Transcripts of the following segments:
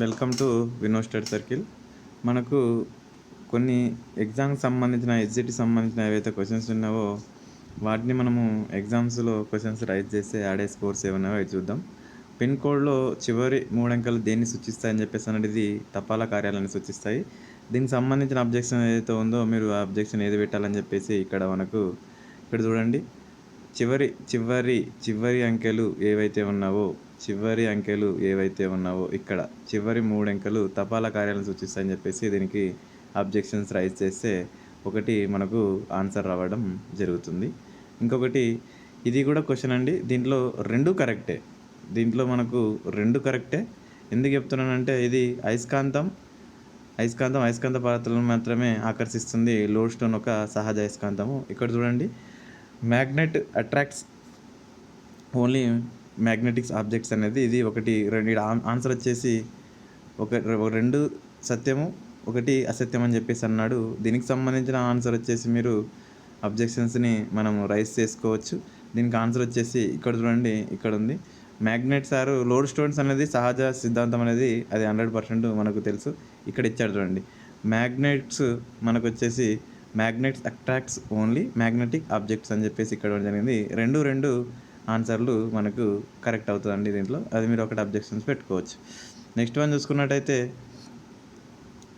Welcome to Vino study circle. మనకు కొన్ని ఎగ్జామ్కి సంబంధించిన ఎస్జిటి సంబంధించిన ఏవైతే క్వశ్చన్స్ ఉన్నావో వాటిని మనము ఎగ్జామ్స్లో క్వశ్చన్స్ రైజ్ చేస్తే ఆడే స్కోర్స్ ఏమన్నాయో అవి చూద్దాం. పిన్ కోడ్లో చివరి మూడు అంకెలు దేన్ని సూచిస్తాయని చెప్పేసి అనేది తపాలా కార్యాలయాన్ని సూచిస్తాయి. దీనికి సంబంధించిన అబ్జెక్షన్ ఏదైతే ఉందో మీరు ఆ అబ్జెక్షన్ ఏది పెట్టాలని చెప్పేసి ఇక్కడ మనకు ఇక్కడ చూడండి. చివరి చివరి చివరి అంకెలు ఏవైతే ఉన్నావో చివరి అంకెలు ఏవైతే ఉన్నావో ఇక్కడ. చివరి మూడు అంకెలు తపాలా కార్యాలను సూచిస్తాయని చెప్పేసి దీనికి అబ్జెక్షన్స్ రైజ్ చేస్తే ఒకటి మనకు ఆన్సర్ రావడం జరుగుతుంది. ఇంకొకటి ఇది కూడా క్వశ్చన్ అండి. దీంట్లో రెండు కరెక్టే. దీంట్లో మనకు రెండు కరెక్టే. ఎందుకు చెప్తున్నానంటే ఇది అయస్కాంతం. అయస్కాంతం అయస్కాంత పదార్థాలను మాత్రమే ఆకర్షిస్తుంది. లోడ్ స్టోన్ ఒక సహజ అయస్కాంతము. ఇక్కడ చూడండి. Magnet attracts only magnetics objects అనేది ఇది ఒకటి రెండు ఆన్సర్ వచ్చేసి ఒక రెండు సత్యము ఒకటి అసత్యం అని చెప్పేసి అన్నాడు. దీనికి సంబంధించిన ఆన్సర్ వచ్చేసి మీరు అబ్జెక్షన్స్ని మనం రైస్ చేసుకోవచ్చు. దీనికి ఆన్సర్ వచ్చేసి ఇక్కడ చూడండి ఇక్కడ ఉంది. మ్యాగ్నెట్స్ సారు లోడ్ స్టోన్స్ అనేది సహజ సిద్ధాంతం అనేది అది హండ్రెడ్ పర్సెంట్ మనకు తెలుసు. ఇక్కడ ఇచ్చాడు చూడండి. మ్యాగ్నెట్స్ మనకు వచ్చేసి magnets attracts only magnetic objects అని చెప్పేసి ఇక్కడ జరిగింది. రెండు రెండు ఆన్సర్లు మనకు కరెక్ట్ అవుతుందండి దీంట్లో. అది మీరు ఒకటి అబ్జెక్షన్స్ పెట్టుకోవచ్చు. నెక్స్ట్ వన్ చూసుకున్నట్టయితే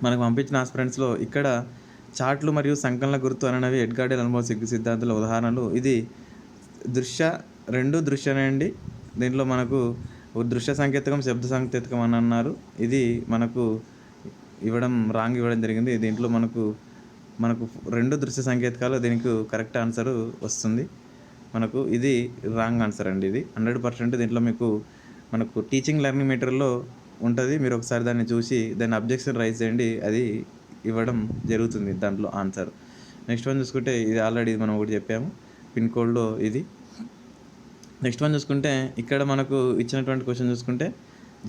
మనకు పంపించిన ఆస్పిరెంట్స్లో ఇక్కడ చార్ట్లు మరియు సంకలన గుర్తు అనేవి ఎడ్గార్డెల్ అనుభవ సిగ్గు సిద్ధాంతాల ఉదాహరణలు. ఇది దృశ్య రెండు దృశ్యనే అండి. దీంట్లో మనకు దృశ్య సంకేతకం శబ్ద సంకేతకం అని అన్నారు. ఇది మనకు ఇవ్వడం రాంగ్ ఇవ్వడం జరిగింది. దీంట్లో మనకు మనకు రెండు దృశ్య సంకేతకాలు దీనికి కరెక్ట్ ఆన్సర్ వస్తుంది. మనకు ఇది రాంగ్ ఆన్సర్ అండి ఇది. హండ్రెడ్ పర్సెంట్ దీంట్లో మీకు మనకు టీచింగ్ లెర్నింగ్ మెటీరియల్లో ఉంటుంది. మీరు ఒకసారి దాన్ని చూసి దాన్ని అబ్జెక్షన్ రైజ్ చేయండి. అది ఇవ్వడం జరుగుతుంది దాంట్లో ఆన్సర్. నెక్స్ట్ వన్ చూసుకుంటే ఇది ఆల్రెడీ మనం ఒకటి చెప్పాము. పిన్ కోడ్లో ఇది. నెక్స్ట్ వన్ చూసుకుంటే ఇక్కడ మనకు ఇచ్చినటువంటి క్వశ్చన్ చూసుకుంటే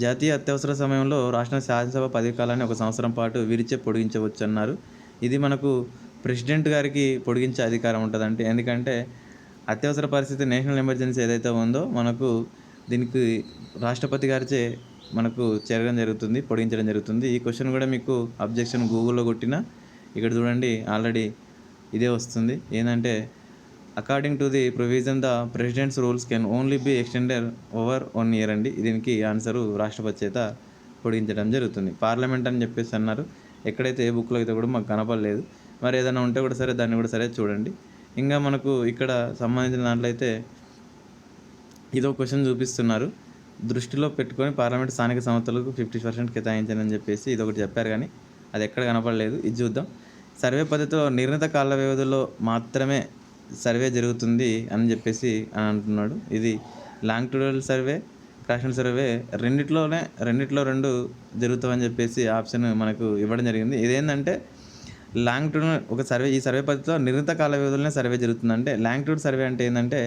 జాతీయ అత్యవసర సమయంలో రాష్ట్ర శాసనసభ పదవికాలాన్ని ఒక సంవత్సరం పాటు విరిచే పొడిగించవచ్చు అన్నారు ఇది మనకు ప్రెసిడెంట్ గారికి పొడిగించే అధికారం ఉంటుందంటే ఎందుకంటే అత్యవసర పరిస్థితి నేషనల్ ఎమర్జెన్సీ ఏదైతే ఉందో మనకు దీనికి రాష్ట్రపతి గారిచే మనకు చేరడం జరుగుతుంది పొడిగించడం జరుగుతుంది. ఈ క్వశ్చన్ కూడా మీకు అబ్జెక్షన్ గూగుల్లో కొట్టినా ఇక్కడ చూడండి ఆల్రెడీ ఇదే వస్తుంది. ఏంటంటే according to the provision the president's rules can only be extended over one year అండి. దీనికి ఆన్సరు రాష్ట్రపతి చేత పొడిగించడం జరుగుతుంది. పార్లమెంట్ అని చెప్పేసి అన్నారు. ఎక్కడైతే ఏ బుక్లో అయితే కూడా మాకు కనపడలేదు. మరి ఏదైనా ఉంటే కూడా సరే దాన్ని కూడా సరే చూడండి. ఇంకా మనకు ఇక్కడ సంబంధించిన దాంట్లో అయితే ఇదో క్వశ్చన్ చూపిస్తున్నారు. దృష్టిలో పెట్టుకొని పార్లమెంట్ స్థానిక సంస్థలకు ఫిఫ్టీ పర్సెంట్ కేటాయించానని చెప్పేసి ఇది ఒకటి చెప్పారు కానీ అది ఎక్కడ కనపడలేదు. ఇది చూద్దాం. సర్వే పద్ధతిలో నిర్ణీత కాల వ్యవధిలో మాత్రమే సర్వే జరుగుతుంది అని చెప్పేసి అని అంటున్నాడు. ఇది లాంగ్టూడల్ సర్వే క్రాషనల్ సర్వే రెండిట్లోనే రెండిట్లో రెండు జరుగుతామని చెప్పేసి ఆప్షన్ మనకు ఇవ్వడం జరిగింది. ఇదేంటంటే లాంగ్ లాంగ్టూడ్ ఒక సర్వే ఈ సర్వే పద్ధతిలో నిర్ణీత కాల వ్యవధిలోనే సర్వే జరుగుతుందంటే లాంగ్టూడ్ సర్వే అంటే ఏంటంటే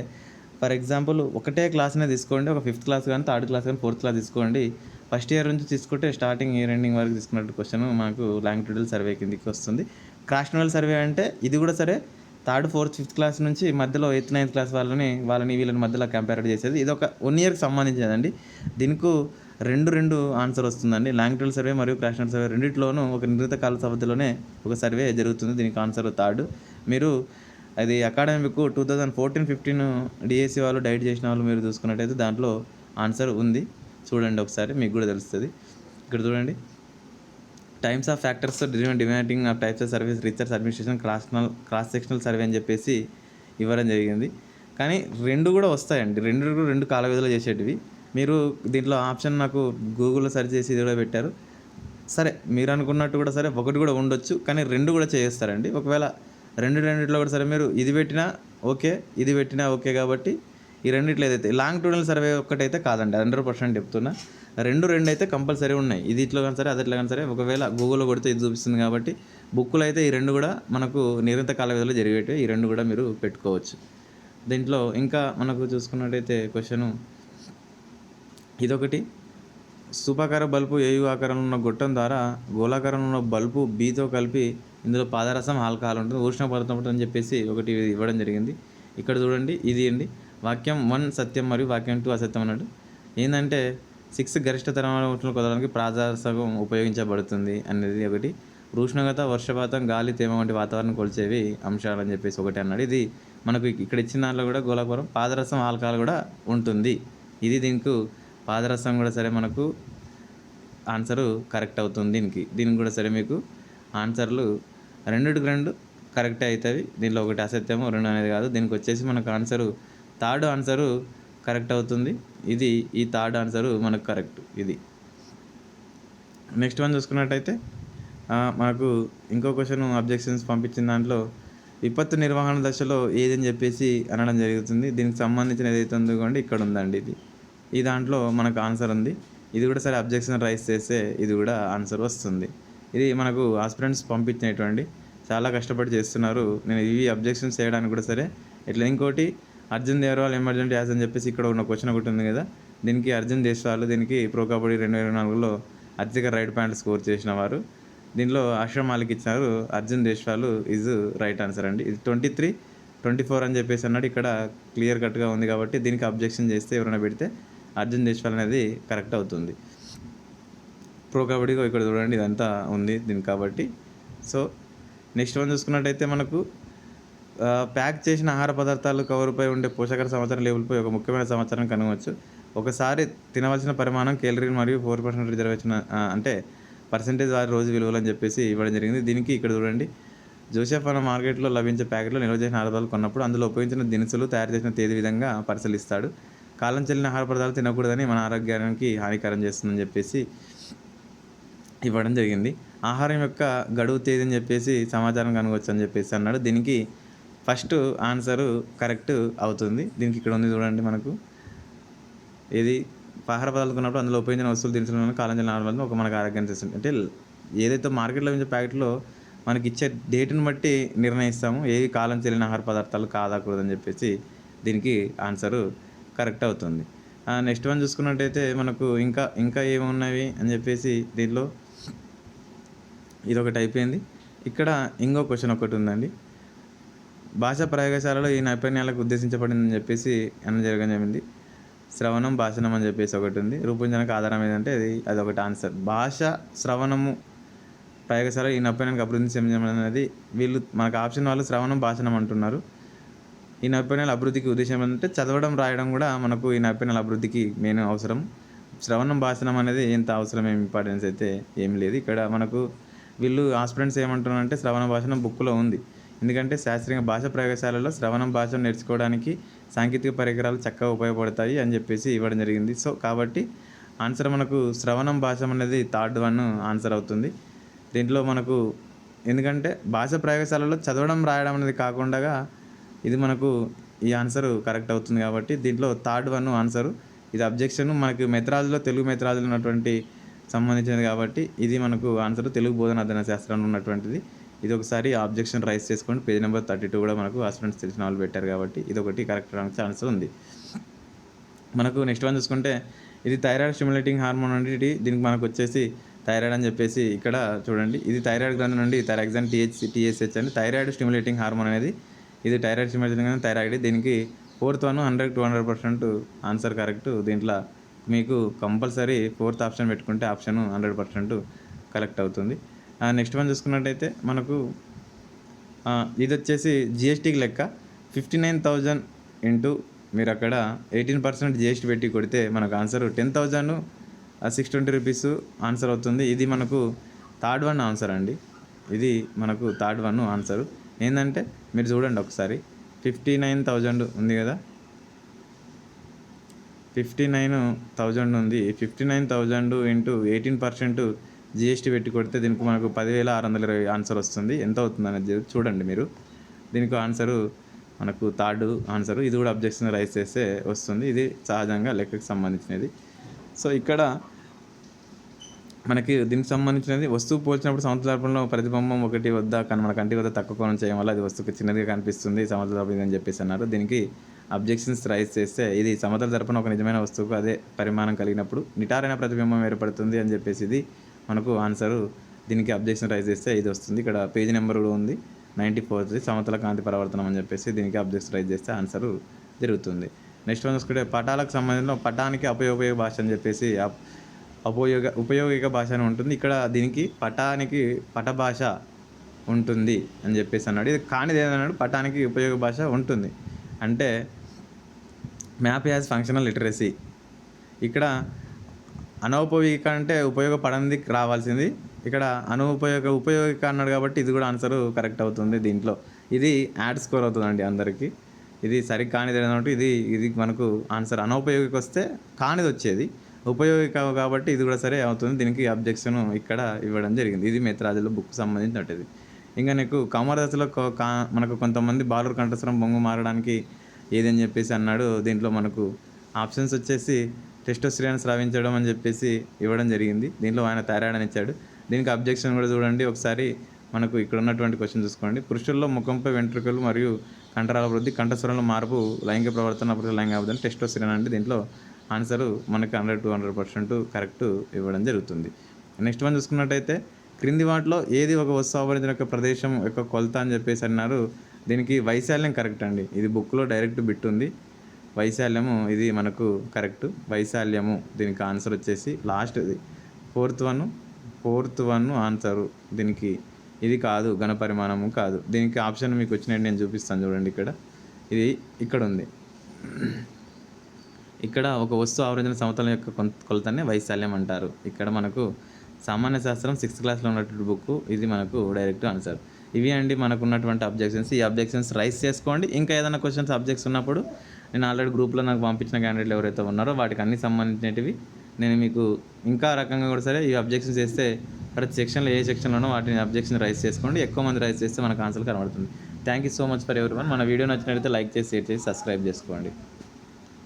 ఫర్ ఎగ్జాంపుల్ ఒకటే క్లాస్నే తీసుకోండి ఒక ఫిఫ్త్ క్లాస్ కానీ థర్డ్ క్లాస్ కానీ ఫోర్త్ క్లాస్ తీసుకోండి ఫస్ట్ ఇయర్ నుంచి తీసుకుంటే స్టార్టింగ్ ఇయర్ ఎండింగ్ వరకు తీసుకున్నట్టు క్వశ్చన్ మాకు లాంగ్ టూడల్ సర్వే కిందకి వస్తుంది. క్రాషనల్ సర్వే అంటే ఇది కూడా సరే థర్డ్ ఫోర్త్ ఫిఫ్త్ క్లాస్ నుంచి మధ్యలో ఎయిత్ నైన్త్ క్లాస్ వాళ్ళని వాళ్ళని వీళ్ళని మధ్యలో కంపేర్ చేసేది. ఇది ఒక వన్ ఇయర్కి సంబంధించినదండి. దీనికి రెండు రెండు ఆన్సర్ వస్తుందండి. లాంగ్టూల్ సర్వే మరియు క్రాష్నల్ సర్వే రెండిట్లోనూ ఒక నిర్ణీత కాల వ్యవధిలోనే ఒక సర్వే జరుగుతుంది. దీనికి ఆన్సర్ థర్డ్ మీరు అది academic two thousand fourteen fifteen DSC వాళ్ళు డైట్ చేసిన వాళ్ళు మీరు చూసుకున్నట్టయితే దాంట్లో ఆన్సర్ ఉంది. చూడండి ఒకసారి మీకు కూడా తెలుస్తుంది. ఇక్కడ చూడండి. Times of factors driven demanding of types of service research administration క్రాస్నల్ cross sectional survey అని చెప్పేసి ఇవ్వడం జరిగింది. కానీ రెండు కూడా వస్తాయండి. రెండు కూడా రెండు కాల వ్యవధిలో చేసేటివి. మీరు దీంట్లో ఆప్షన్ నాకు గూగుల్లో సెర్చ్ చేసి ఇది కూడా పెట్టారు. సరే మీరు అనుకున్నట్టు కూడా సరే ఒకటి కూడా ఉండొచ్చు కానీ రెండు కూడా చేస్తారండి. ఒకవేళ రెండు రెండిట్లో కూడా సరే మీరు ఇది పెట్టినా ఓకే ఇది పెట్టినా ఓకే కాబట్టి ఈ రెండిట్లో ఏదైతే లాంగ్ టూడల్ సర్వే ఒక్కటైతే కాదండి హండ్రెడ్ పర్సెంట్ చెప్తున్నా. రెండు రెండు అయితే కంపల్సరీ ఉన్నాయి. ఇది ఇట్లా కానీ సరే అదిట్లో కానీ సరే ఒకవేళ గూగుల్లో కొడితే ఇది చూపిస్తుంది కాబట్టి బుక్కులు అయితే ఈ రెండు కూడా మనకు నిరంతర కాల వ్యవధిలో జరిగేటివి ఈ రెండు కూడా మీరు పెట్టుకోవచ్చు. దీంట్లో ఇంకా మనకు చూసుకున్నట్టయితే క్వశ్చను ఇదొకటి. స్థూపాకార బల్బు ఏయు ఆకారంలో ఉన్న గొట్టం ద్వారా గోళాకారంలో ఉన్న బల్బు బీతో కలిపి ఇందులో పాదరసం ఆల్కహాల్ ఉంటుంది ఉష్ణపడతం ఉంటుంది అని చెప్పేసి ఒకటి ఇవ్వడం జరిగింది. ఇక్కడ చూడండి ఇది అండి. వాక్యం వన్ సత్యం మరియు వాక్యం టూ అసత్యం అన్నట్టు. ఏంటంటే సిక్స్ గరిష్ట థర్మామీటర్లు కుదరడానికి ప్రాదాసకం ఉపయోగించబడుతుంది అనేది ఒకటి. ఉష్ణోగ్రత వర్షపాతం గాలి తేమ వంటి వాతావరణం కొలిచేవి అంశాలు అని చెప్పేసి ఒకటి అన్నాడు. ఇది మనకు ఇక్కడ ఇచ్చిన దాంట్లో కూడా గోళాపురం పాదరసం ఆల్కహాల్ కూడా ఉంటుంది. ఇది దీనికి పాదరసం కూడా సరే మనకు ఆన్సరు కరెక్ట్ అవుతుంది దీనికి. దీనికి కూడా సరే మీకు ఆన్సర్లు రెండుకి రెండు కరెక్ట్ అవుతాయి. దీనిలో ఒకటి అసత్యము రెండు అనేది కాదు. దీనికి వచ్చేసి మనకు ఆన్సరు థర్డ్ ఆన్సరు కరెక్ట్ అవుతుంది. ఇది ఈ థర్డ్ ఆన్సరు మనకు కరెక్ట్ ఇది. నెక్స్ట్ వన్ చూసుకున్నట్టయితే మనకు ఇంకో క్వశ్చన్ అబ్జెక్షన్స్ పంపించిన దాంట్లో విపత్తు నిర్వహణ దశలో ఏదని చెప్పేసి అనడం జరుగుతుంది. దీనికి సంబంధించిన ఏదైతే ఉందో ఇక్కడ ఉందండి ఇది. ఈ దాంట్లో మనకు ఆన్సర్ ఉంది. ఇది కూడా సరే అబ్జెక్షన్ రైస్ చేస్తే ఇది కూడా ఆన్సర్ వస్తుంది. ఇది మనకు ఆస్పిరెంట్స్ పంపించినటువంటి చాలా కష్టపడి చేస్తున్నారు. నేను ఇవి అబ్జెక్షన్స్ చేయడానికి కూడా సరే ఇట్లా ఇంకోటి అర్జున్ దేవరాల్ ఎమర్జెంట్ యాజ్ అని చెప్పేసి ఇక్కడ ఉన్న క్వశ్చన్ ఒకటి ఉంది కదా. దీనికి అర్జున్ దేశ్వాల్ దీనికి ప్రో కబడ్డీ రెండు వేల నాలుగులో అత్యధిక రైట్ పాయింట్ స్కోర్ చేసిన వారు. దీనిలో అశ్రమ్ మాలిక్ ఇచ్చినారు Arjun Deshwal is right answer అండి. ఇది ట్వంటీ త్రీ ట్వంటీ ఫోర్ అని చెప్పేసి అన్నాడు. ఇక్కడ క్లియర్ కట్గా ఉంది కాబట్టి దీనికి అబ్జెక్షన్ చేస్తే ఎవరైనా పెడితే అర్జున్ దేశ్వాల్ అనేది కరెక్ట్ అవుతుంది. ప్రో కబడ్డీగా ఇక్కడ చూడండి ఇదంతా ఉంది దీని కాబట్టి. సో నెక్స్ట్ వన్ చూసుకున్నట్టయితే మనకు ప్యాక్ చేసిన ఆహార పదార్థాలు కవర్పై ఉండే పోషకాల సమాచారం లేబుల్పై ఒక ముఖ్యమైన సమాచారం కనుగొచ్చు ఒకసారి తినవలసిన పరిమాణం కేలరీ మరియు ఫోర్ పర్సెంట్ రిజర్వేషన్ అంటే పర్సెంటేజ్ వారి రోజు విలువలు అని చెప్పేసి ఇవ్వడం జరిగింది. దీనికి ఇక్కడ చూడండి జోసెఫ్ అన్న మార్కెట్లో లభించే ప్యాకెట్లో నిల్వ చేసిన ఆహార పదార్థాలు కొన్నప్పుడు అందులో ఉపయోగించిన దినుసులు తయారు చేసిన తేదీ విధంగా పరిశీలిస్తాడు. కాలం చెల్లిన ఆహార పదార్థాలు తినకూడదని మన ఆరోగ్యానికి హానికరం చేస్తుందని చెప్పేసి ఇవ్వడం జరిగింది. ఆహారం యొక్క గడువు తేదీ అని చెప్పేసి సమాచారం కనుగొచ్చు అని చెప్పేసి అన్నాడు. దీనికి ఫస్ట్ ఆన్సరు కరెక్ట్ అవుతుంది. దీనికి ఇక్కడ ఉంది చూడండి మనకు. ఇది ఆహార పదార్థాలు కొన్నప్పుడు అందులో ఉపయోగించిన వస్తువులు దినుసులను కాలం చెల్లిన ఆహార పదార్థాలు ఒక మనకు ఆరోగ్యాన్ని చేస్తుంది అంటే ఏదైతే మార్కెట్లో ఉంచే ప్యాకెట్లో మనకి ఇచ్చే డేట్ని బట్టి నిర్ణయిస్తాము. ఏవి కాలం చెల్లిన ఆహార పదార్థాలు కాదాకూడదని చెప్పేసి దీనికి ఆన్సరు కరెక్ట్ అవుతుంది. నెక్స్ట్ వన్ చూసుకున్నట్టయితే మనకు ఇంకా ఇంకా ఏమున్నవి అని చెప్పేసి దీనిలో ఇది ఒకటి అయిపోయింది. ఇక్కడ ఇంకో క్వశ్చన్ ఒకటి ఉందండి. భాషా ప్రయోగశాలలో ఈ నైపుణ్యాలకు ఉద్దేశించబడిందని చెప్పేసి అన్న జరగడం జరిగింది. శ్రవణం భాషణం అని చెప్పేసి ఒకటి ఉంది. రూపొందడానికి ఆధారం ఏంటంటే అది అది ఒకటి ఆన్సర్. భాష శ్రవణము ప్రయోగశాల ఈ నైపుణ్యానికి అభివృద్ధి చెందడం అనేది వీళ్ళు మనకు ఆప్షన్ వాళ్ళు శ్రవణం భాషణం అంటున్నారు. ఈ నైపుణ్యాల అభివృద్ధికి ఉద్దేశం ఏంటంటే చదవడం రాయడం కూడా మనకు ఈ నైపుణ్యాల అభివృద్ధికి మెయిన్ అవసరం. శ్రవణం భాషణం అనేది ఎంత అవసరం ఏం ఇంపార్టెన్స్ అయితే ఏం లేదు. ఇక్కడ మనకు వీళ్ళు ఆస్పిరెంట్స్ ఏమంటున్నారంటే శ్రవణ భాషణం బుక్లో ఉంది. ఎందుకంటే శాస్త్రీయ భాష ప్రయోగశాలలో శ్రవణం భాష నేర్చుకోవడానికి సాంకేతిక పరికరాలు చక్కగా ఉపయోగపడతాయి అని చెప్పేసి ఇవ్వడం జరిగింది. సో కాబట్టి ఆన్సర్ మనకు శ్రవణం భాష అనేది థర్డ్ వన్ ఆన్సర్ అవుతుంది. దీంట్లో మనకు ఎందుకంటే భాష ప్రయోగశాలలో చదవడం రాయడం అనేది కాకుండా ఇది మనకు ఈ ఆన్సర్ కరెక్ట్ అవుతుంది కాబట్టి దీంట్లో థర్డ్ వన్ ఆన్సరు ఇది అబ్జెక్షన్ మనకి మెత్రాజులో తెలుగు మెథరాజ్లో ఉన్నటువంటి సంబంధించినది కాబట్టి ఇది మనకు ఆన్సర్ తెలుగు బోధన అధ్యయన శాస్త్రంలో ఉన్నటువంటిది. ఇది ఒకసారి ఆబ్జెక్షన్ రైస్ చేసుకోండి. పేజ్ నెంబర్ థర్టీ టూ కూడా మనకు ఆస్పిరెంట్స్ తెలిసిన వాళ్ళు పెట్టారు కాబట్టి ఇది ఒకటి కరెక్ట్ ఆన్సర్ ఉంది. మనకు నెక్స్ట్ వన్ చూసుకుంటే ఇది థైరాయిడ్ స్టిమ్యులేటింగ్ హార్మోన్ అనేది దీనికి మనకు వచ్చేసి థైరాయిడ్ అని చెప్పేసి ఇక్కడ చూడండి. ఇది థైరాయిడ్ గ్రంథం నుండి థైరాక్సాన్ టీహెచ్ టీఎస్హెచ్ అని థైరాయిడ్ స్టిమ్యులేటింగ్ హార్మోన్ అనేది ఇది థైరాయిడ్ స్టిమ్యులేటింగ్ థైరాయిడ్ దీనికి fourth one hundred two hundred percent answer correct దీంట్లో మీకు కంపల్సరీ ఫోర్త్ ఆప్షన్ పెట్టుకుంటే ఆప్షన్ హండ్రెడ్ పర్సెంట్ కరెక్ట్ అవుతుంది. నెక్స్ట్ వన్ చూసుకున్నట్టయితే మనకు ఇది వచ్చేసి జిఎస్టీకి లెక్క. ఫిఫ్టీ నైన్ థౌజండ్ ఇంటూ మీరు అక్కడ ఎయిటీన్ పర్సెంట్ జిఎస్టీ పెట్టి కొడితే మనకు answer ten thousand six twenty rupees answer అవుతుంది. ఇది మనకు థర్డ్ వన్ ఆన్సర్ అండి. ఇది మనకు థర్డ్ వన్ ఆన్సర్ ఏంటంటే మీరు చూడండి ఒకసారి. ఫిఫ్టీ నైన్ థౌజండ్ ఉంది కదా? ఫిఫ్టీ నైన్ థౌజండ్ ఉంది. Fifty nine thousand into eighteen percent GST పెట్టి కొడితే దీనికి మనకు పదివేల ఆరు వందల ఇరవై ఆన్సర్ వస్తుంది. ఎంత అవుతుంది అనేది చూడండి మీరు. దీనికి ఆన్సరు మనకు థర్డ్ ఆన్సర్ ఇది కూడా అబ్జెక్షన్ రైస్ చేస్తే వస్తుంది. ఇది సహజంగా లెక్కకు సంబంధించినది. సో ఇక్కడ మనకి దీనికి సంబంధించినది వస్తువు పోల్చినప్పుడు సమతులాపంలో ప్రతిబింబం ఒకటి వద్ద కానీ మన కంటి వద్ద తక్కువ కోణం చేయడం వల్ల అది వస్తువుకి చిన్నదిగా కనిపిస్తుంది. సమతులాపం అని చెప్పేసి అన్నారు. దీనికి అబ్జెక్షన్స్ రైజ్ చేస్తే ఇది సమతల దర్పణ ఒక నిజమైన వస్తువుకు అదే పరిమాణం కలిగినప్పుడు నిటారైన ప్రతిబింబం ఏర్పడుతుంది అని చెప్పేసి ఇది మనకు ఆన్సరు. దీనికి అబ్జెక్షన్ రైజ్ చేస్తే ఇది వస్తుంది. ఇక్కడ పేజ్ నెంబర్ కూడా ఉంది. నైంటీ ఫోర్త్ సమతల కాంతి పరావర్తనం అని చెప్పేసి దీనికి అబ్జెక్షన్ రైజ్ చేస్తే ఆన్సరు జరుగుతుంది. నెక్స్ట్ వన్ చూసుకుంటే పటాలకు సంబంధించిన పటానికి అపయోపయోగ భాష అని చెప్పేసి అపయోగ ఉపయోగిక భాష అని ఉంటుంది. ఇక్కడ దీనికి పటానికి పట భాష ఉంటుంది అని చెప్పేసి అన్నాడు. ఇది కానిది ఏదన్నాడు పటానికి ఉపయోగ భాష ఉంటుంది. అంటే మ్యాప్ యాజ్ ఫంక్షనల్ లిటరసీ. ఇక్కడ అనౌపయోగిక అంటే ఉపయోగపడంది రావాల్సింది. ఇక్కడ అనుపయోగ ఉపయోగిక అన్నాడు కాబట్టి ఇది కూడా ఆన్సర్ కరెక్ట్ అవుతుంది దీంట్లో. ఇది యాడ్ స్కోర్ అవుతుందండి అందరికీ. ఇది సరి కానిది ఏంటంటే ఇది ఇది మనకు ఆన్సర్ అనౌపయోగిక వస్తే కానిది వచ్చేది. ఉపయోగిక కాబట్టి ఇది కూడా సరే అవుతుంది. దీనికి అబ్జెక్షన్ ఇక్కడ ఇవ్వడం జరిగింది. ఇది మేత్రాజుల బుక్ సంబంధించినట్టుది ఇంకా నీకు కమర కా- మనకు కొంతమంది బాలురు కంఠస్వరం బొంగు మారడానికి ఏదని చెప్పేసి అన్నాడు. దీంట్లో మనకు ఆప్షన్స్ వచ్చేసి టెస్టోస్టిరాన్ స్రావించడం అని చెప్పేసి ఇవ్వడం జరిగింది. దీంట్లో ఆయన థైరాయిడ్ అని ఇచ్చాడు. దీనికి అబ్జెక్షన్ కూడా చూడండి. ఒకసారి మనకు ఇక్కడ ఉన్నటువంటి క్వశ్చన్ చూసుకోండి. పురుషుల్లో ముఖంపై వెంట్రుకలు మరియు కండరాల వృద్ధి కంఠస్వరంలో మార్పు లైంగిక ప్రవర్తన అప్పుడు లైంగిక అబద్ధం టెస్టోస్టిరాన్ అంటే దీంట్లో ఆన్సర్ మనకు hundred two hundred percent correct ఇవ్వడం జరుగుతుంది. నెక్స్ట్ వన్ చూసుకున్నట్టయితే క్రింది వాటిలో ఏది ఒక వస్తువు ఆవరించిన యొక్క ప్రదేశం యొక్క కొలత అని చెప్పేసి అన్నారు. దీనికి వైశాల్యం కరెక్ట్ అండి. ఇది బుక్లో డైరెక్ట్ బిట్ ఉంది. వైశాల్యము ఇది మనకు కరెక్ట్. వైశాల్యము దీనికి ఆన్సర్ వచ్చేసి లాస్ట్ ఇది. Fourth one fourth one answer దీనికి. ఇది కాదు ఘన పరిమాణము కాదు. దీనికి ఆప్షన్ మీకు వచ్చినట్టు నేను చూపిస్తాను చూడండి ఇక్కడ. ఇది ఇక్కడ ఉంది. ఇక్కడ ఒక వస్తువు ఆవరించిన సమతలం యొక్క కొలతనే వైశాల్యం అంటారు. ఇక్కడ మనకు సామాన్య శాస్త్రం సిక్స్త్ క్లాస్లో ఉన్నటువంటి బుక్ ఇది మనకు డైరెక్ట్ ఆన్సర్. ఇవి అండి మనకు ఉన్నటువంటి అబ్జెక్షన్స్. ఈ అబ్జెక్షన్స్ రైస్ చేసుకోండి. ఇంకా ఏదైనా క్వశ్చన్స్ అబ్జెక్ట్స్ ఉన్నప్పుడు నేను ఆల్రెడీ గ్రూప్లో నాకు పంపించిన క్యాండిడేట్లు ఎవరైతే ఉన్నారో వాటికి అన్ని సంబంధించినవి నేను మీకు ఇంకా రకంగా కూడా సరే ఈ అబ్జెక్షన్స్ చేస్తే ప్రతి సెక్షన్లో ఏ సెక్షన్లోనో వాటిని అబ్జెక్షన్ రైస్ చేసుకోండి. ఎక్కువ మంది రైస్ చేస్తే మనకు ఆన్సర్ కనబడుతుంది. Thank you so much for ఎవరి మన వీడియో నచ్చినట్లయితే లైక్ చేసి షేర్ చేసి సబ్స్క్రైబ్ చేసుకోండి.